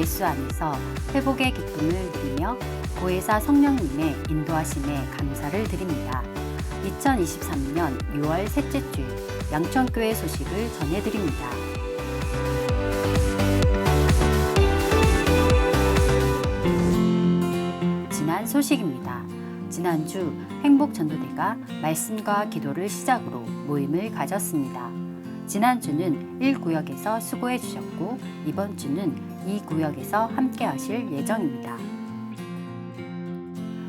예수 안에서 회복의 기쁨을 누리며 고혜사 성령님의 인도하심에 감사를 드립니다. 2023년 6월 셋째 주일 양천교회 소식을 전해드립니다. 지난 소식입니다. 지난주 행복전도대가 말씀과 기도를 시작으로 모임을 가졌습니다. 지난주는 1구역에서 수고해 주셨고 이번 주는 2구역에서 함께 하실 예정입니다.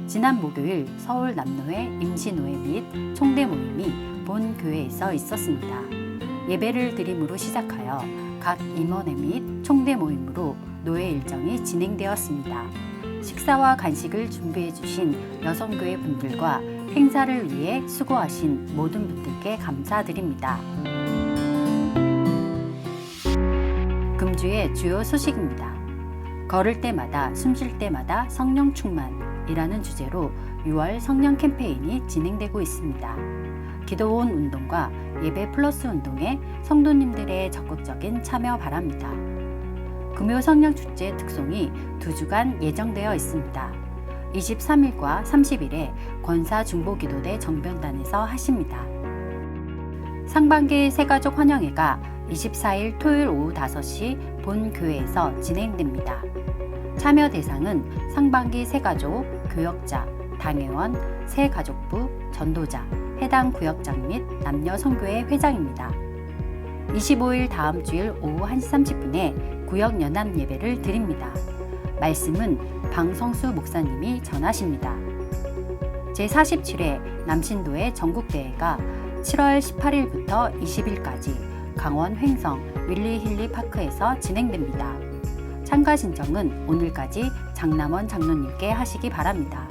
지난 목요일 서울 남로회 임시노회 및 총대 모임이 본 교회에서 있었습니다. 예배를 드림으로 시작하여 각 임원회 및 총대 모임으로 노회 일정이 진행되었습니다. 식사와 간식을 준비해 주신 여성교회 분들과 행사를 위해 수고하신 모든 분들께 감사드립니다. 주의 주요 소식입니다. 걸을 때마다 숨 쉴 때마다 성령 충만이라는 주제로 6월 성령 캠페인이 진행되고 있습니다. 기도원 운동과 예배 플러스 운동에 성도님들의 적극적인 참여 바랍니다. 금요 성령 축제 특송이 두 주간 예정되어 있습니다. 23일과 30일에 권사 중보기도대 정변단에서 하십니다. 상반기 새가족 환영회가 24일 토요일 오후 5시 본 교회에서 진행됩니다. 참여 대상은 상반기 새가족, 교역자, 당회원, 새가족부, 전도자, 해당 구역장 및 남녀 성교회 회장입니다. 25일 다음 주일 오후 1시 30분에 구역 연합 예배를 드립니다. 말씀은 방성수 목사님이 전하십니다. 제47회 남신도의 전국대회가 7월 18일부터 20일까지 강원 횡성 윌리힐리 파크에서 진행됩니다. 참가 신청은 오늘까지 장남원 장로님께 하시기 바랍니다.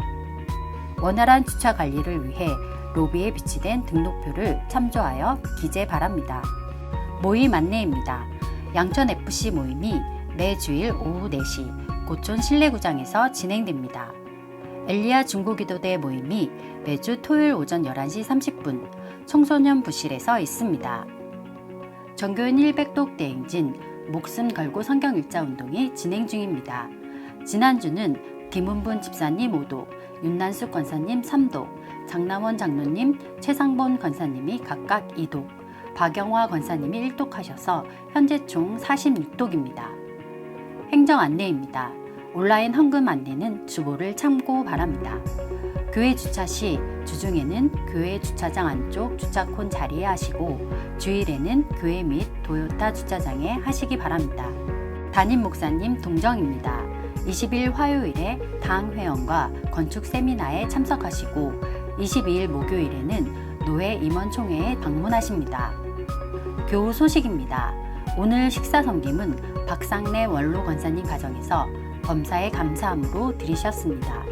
원활한 주차 관리를 위해 로비에 비치된 등록표를 참조하여 기재 바랍니다. 모임 안내입니다. 양천FC 모임이 매 주일 오후 4시 고촌 실내구장에서 진행됩니다. 엘리아 중고기도대 모임이 매주 토요일 오전 11시 30분 청소년 부실에서 있습니다. 정교인 100독 대행진 목숨 걸고 성경 일자 운동이 진행 중입니다. 지난주는 김은분 집사님 5독, 윤난숙 권사님 3독, 장남원 장로님, 최상본 권사님이 각각 2독, 박영화 권사님이 1독 하셔서 현재 총 46독입니다. 행정 안내입니다. 온라인 헌금 안내는 주보를 참고 바랍니다. 교회 주차 시 주중에는 교회 주차장 안쪽 주차콘 자리에 하시고 주일에는 교회 및 도요타 주차장에 하시기 바랍니다. 담임 목사님 동정입니다. 20일 화요일에 당 회원과 건축 세미나에 참석하시고 22일 목요일에는 노회 임원총회에 방문하십니다. 교우 소식입니다. 오늘 식사 섬김은 박상래 원로 권사님 가정에서 범사에 감사함으로 드리셨습니다.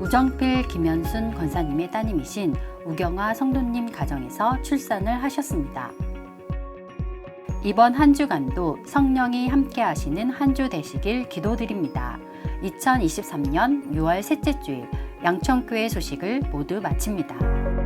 우정필 김현순 권사님의 따님이신 우경아 성도님 가정에서 출산을 하셨습니다. 이번 한 주간도 성령이 함께 하시는 한 주 되시길 기도드립니다. 2023년 6월 셋째 주일 양천교회 소식을 모두 마칩니다.